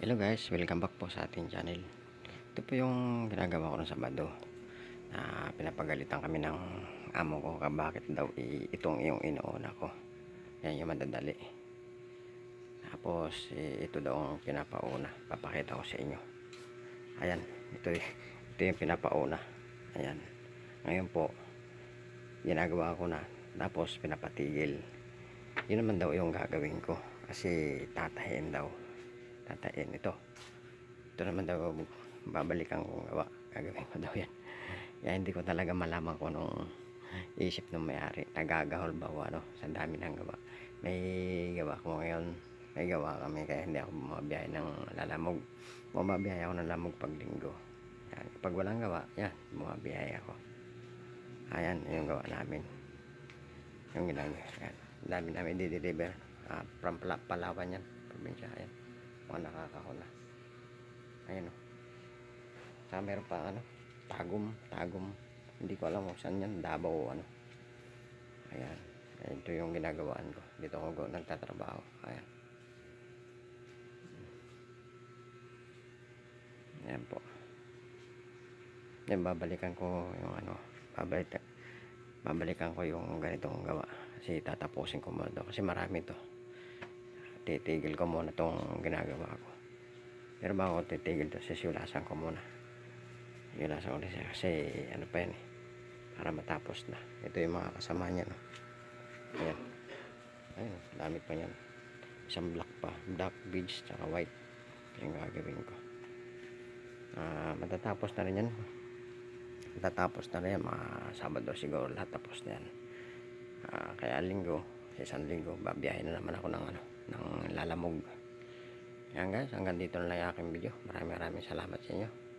Hello guys, welcome back po sa ating channel. Ito po yung ginagawa ko ng Sabado. Na pinapagalitan kami ng amo ko ka bakit daw itong yung inuuna ko. Yan yung madadali. Tapos ito daw ang pinapauna. Papakita ko sa inyo. Ayan, ito, ito yung pinapauna. Ayan. Ngayon po, ginagawa ko na. Tapos pinapatigil. Yun naman daw yung gagawin ko. Kasi tatahin daw tatain ito. Ito naman daw babalikan kong gawa. Gagawin ko daw yan. Kaya hindi ko talaga malaman kung anong isip ng may-ari. Nagagahol ba o ano sa dami ng gawa. May gawa ko ngayon. May gawa kami kaya hindi ako bumabiyahe ng lalamog. Bumabiyahe ako ng lamog pag linggo. Yan. pag walang gawa yan bumabiyahe ako. Ayan yung gawa namin. Yung ginagawa. Yan. Dami namin di-deliver uh, from Pala- Palawan yan probinsya. Yan mga nakakahon na ayun o saka meron pa ano tagum tagum. Hindi ko alam kung saan yan Davao ano. Ayan. Ito yung ginagawaan ko. Dito ako go- nagtatrabaho. Ayan. Ayan po. Yan babalikan ko yung ano babalik babalikan ko yung ganitong gawa. Kasi tatapusin ko muna kasi marami to titigil ko muna tong ginagawa ko. Pero bago ko titigil to sisiulasan ko muna. Sisiulasan ko na siya kasi ano pa yan eh para matapos na. Ito yung mga kasama niya no? Ayan. Ayun dami pa yan isang black pa. Black beige tsaka white. Yung gagawin ko. Ah, matatapos na rin yan. Matatapos na rin yan. Mga sabado siguro lahat tapos na yan. Ah, kaya linggo sa isang linggo babiyahin na naman ako ng ano ng lalamog yan guys hanggang dito na lang aking video. Maraming maraming salamat sa inyo